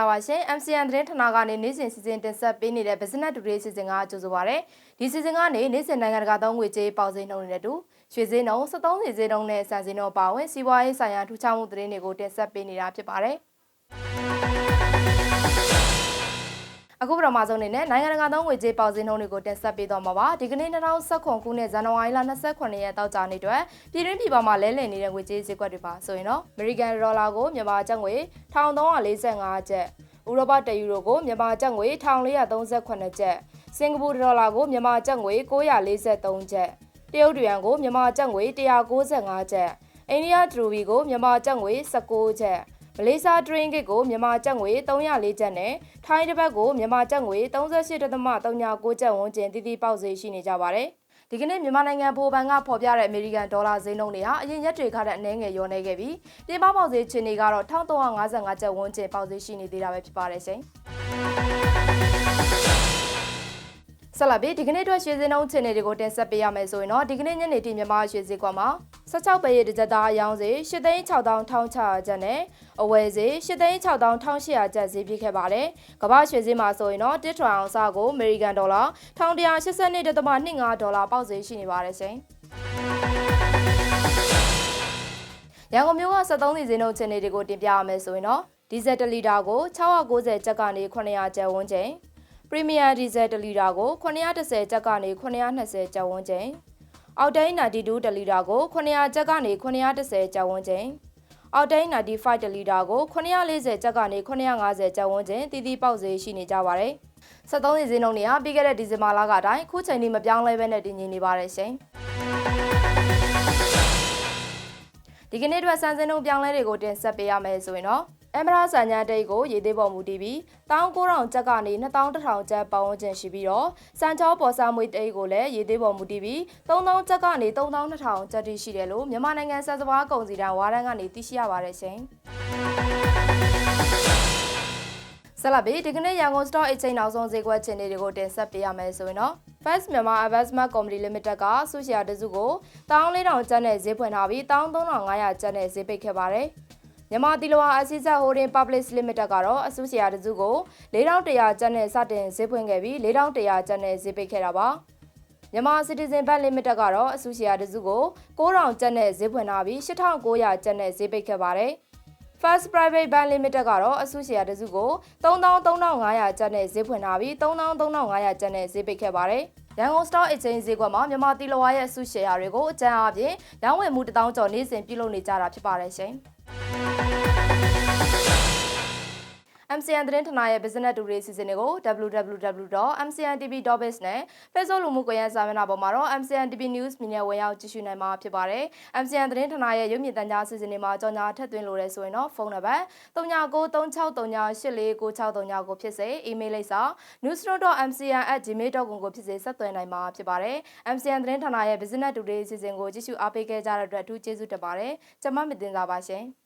င်္ဂလာပါရှင် MCN သတင်းဌာနကနေနေ့စဉ်စီစဉ်တင်ဆက်ပေးနေတဲ့ Business Today စီစဉ်ကကြိုဆိုပါရစေဒီစီစဉ်ကနေနေ့စဉ်နိုင်ငံတကာသုံးငွေကြေးပေါက်ဈေးနှုန်းတွေနဲ့တူရွှေဈေးနှုန်း73ဈေးဈေးနှုန်းနဲ့စံဈေးနှုန်းပါဝင်စီးပွားရေးဆိုင်ရာထူးခြားမှုသတင်းတွေကိုတင်ဆက်ပေးနေတာဖြစ်ပါတယ် အခုပထမဆုံးအနေနဲ့နိုင်ငံတကာသုံးငွေကြေးပေါက်ဈေးနှုန်းတွေကိုတင်ဆက်ပေးသွားမှာပါဒီကနေ့2019ခုနှစ်ဇန်နဝါရီလ28ရက်တောက်ကြနေ့အတွက်ပြည်တွင်းပြည်ပမှာလဲလှယ်နေတဲ့ငွေကြေးဈေးကွက်တွေပါဆိုရင်တော့ American Dollar ကိုမြန်မာကျပ်ငွေ1345ကျပ်ဥရောပတယူရိုကိုမြန်မာကျပ်ငွေ1438ကျပ်စင်ကာပူဒေါ်လာကိုမြန်မာကျပ်ငွေ943ကျပ်တရုတ်တယွမ်ကိုမြန်မာကျပ်ငွေ195ကျပ်အိန္ဒိယဒရူဘီကိုမြန်မာကျပ်ငွေ19ကျပ် မလေးရှားဒရင်းဂစ်ကိုမြန်မာကျပ်ငွေ304ကျပ်နဲ့ထိုင်းတစ်ပတ်ကိုမြန်မာကျပ်ငွေ38.39ကျပ်ဝန်းကျင်တည်တည်ပေါက်ဈေးရှိနေကြပါတယ်ဒီကနေ့မြန်မာနိုင်ငံဗဟိုဘဏ်ကဖော်ပြတဲ့အမေရိကန်ဒေါ်လာဈေးနှုန်းတွေဟာအရင်ရက်တွေခါတဲ့အနည်းငယ်လျော့နေခဲ့ပြီးပြင်ပပေါက်ဈေးချင်တွေကတော့1355ကျပ်ဝန်းကျင်ပေါက်ဈေးရှိနေသေးတာပဲဖြစ်ပါတယ်ရှင် ဆက်လက်ပြီးဒီကနေ့အတွက်ရွှေစင်းနှုန်းချင်တွေကိုတင်ဆက်ပေးရမယ်ဆိုရင်တော့ဒီကနေ့ညနေထိမြန်မာရွှေစည်းကွက်မှာ16ပဲရတစ်ကြက်သားအယောင်းစေ8,600,600ကျပ်နဲ့အဝယ်စေ8,600,1,800ကျပ်ဈေးပြည့်ခဲ့ပါတယ်။ကမ္ဘာရွှေစည်းမှာဆိုရင်တော့တစ်ထွန်အောင်စကိုအမေရိကန်ဒေါ်လာ1,182.25ဒေါ်လာပေါက်ဈေးရှိနေပါတယ်ရှင်။ရန်ကုန်မြို့က73စီဈေးနှုန်းချင်တွေကိုတင်ပြရမယ်ဆိုရင်တော့ဒီဇယ်1လီတာကို690ကျပ်ကနေ900ကျပ်ဝန်းကျင် ပရီမီယာဒီဇယ်1လီတာကို910ကျပ်ကနေ920ကျပ်ဝန်းကျင်အောက်တိန်92တလီတာကို900ကျပ်ကနေ910ကျပ်ဝန်းကျင်အောက်တိန်95တလီတာကို940ကျပ်ကနေ950ကျပ်ဝန်းကျင်တည်တည်ပေါက်ဈေးရှိနေကြပါတယ်။73စီဈေးနှုန်းတွေကပြီးခဲ့တဲ့ဒီဇင်ဘာလကအတိုင်းခုချိန်ထိမပြောင်းလဲဘဲနဲ့တည်ငြိမ်နေပါတယ်ရှင်။ဒီကနေ့အတွက်စံစင်းနှုန်းပြောင်းလဲတွေကိုတင်ဆက်ပေးရမယ်ဆိုရင်တော့ အမရာဆန်ညာတိတ်ကိုရေသေးပေါ်မူတည်ပြီး19000ကျပ်ကနေ2100ကျပ်ပတ်ဝန်းကျင်ရှိပြီးတော့စံချောပေါ်စားမွေတိတ်ကိုလည်းရေသေးပေါ်မူတည်ပြီး3000ကျပ်ကနေ3200ကျပ်တိရှိတယ်လို့မြန်မာနိုင်ငံစံစဘာကုန်စည်တန်းဝါရန်ကနေသိရှိရပါတယ်ရှင်ဆလာဘီဒီကနေ့ရန်ကုန် Stock Exchange နောက်ဆုံးဈေးကွက်ချင်တွေကိုတင်ဆက်ပေးရမယ်ဆိုရင်တော့ First Myanmar Investment Company Limited ကဆူရှီယာတစုကို14000ကျပ်နဲ့ဈေးဖွင့်ထားပြီး13500ကျပ်နဲ့ဈေးပိတ်ခဲ့ပါတယ်။ မြန်မာတီလောအစီဆက် Holding Public Limited ကတော့အစုရှယ်ယာတစုကို4100ကျပ်နဲ့စတင်ဈေးဖွင့်ခဲ့ပြီး4100ကျပ်နဲ့ဈေးပိတ်ခဲ့တာပါမြန်မာ Citizen Bank Limited ကတော့အစုရှယ်ယာတစုကို9000ကျပ်နဲ့ဈေးဖွင့်ထားပြီး8900ကျပ်နဲ့ဈေးပိတ်ခဲ့ပါတယ်။ First Private Bank Limited ကတော့အစုရှယ်ယာတစုကို33,500ကျပ်နဲ့ဈေးဖွင့်ထားပြီး33,500ကျပ်နဲ့ဈေးပိတ်ခဲ့ပါတယ်။ရန်ကုန် Stock Exchange ဈေးကွက်မှာမြန်မာတီလဝါရဲ့အစုရှယ်ယာတွေကိုအကြမ်းအပြင်ရောင်းဝယ်မှု1000ကျော်နေ့စဉ်ပြုလုပ်နေကြတာဖြစ်ပါတယ်ရှင်။ MCN သတင်းဌာနရဲ့ Business Today စီစဉ်တွေကို www.mcntv.biz နဲ့ Facebook လူမှုကွန်ရက်စာမျက်နှာပေါ်မှာတော့ MCN TV News မြင်နဲ့ဝင်ရောက်ကြည့်ရှုနိုင်မှာဖြစ်ပါတယ်။ MCN သတင်းဌာနရဲ့ရုပ်မြင်သံကြားစီစဉ်တွေမှာကြော်ညာထက်သွင်းလိုတဲ့ဆိုရင်တော့ဖုန်းနံပါတ်3993638639ကိုဖြစ်စေ၊ email လိပ်စာ news.mcn@gmail.com ကိုဖြစ်စေဆက်သွယ်နိုင်မှာဖြစ်ပါတယ်။ MCN သတင်းဌာနရဲ့ Business Today စီစဉ်ကိုကြည့်ရှုအားပေးခဲ့ကြတဲ့အတွက်အထူးကျေးဇူးတင်ပါတယ်။ကျွန်မမတင်စားပါရှင်။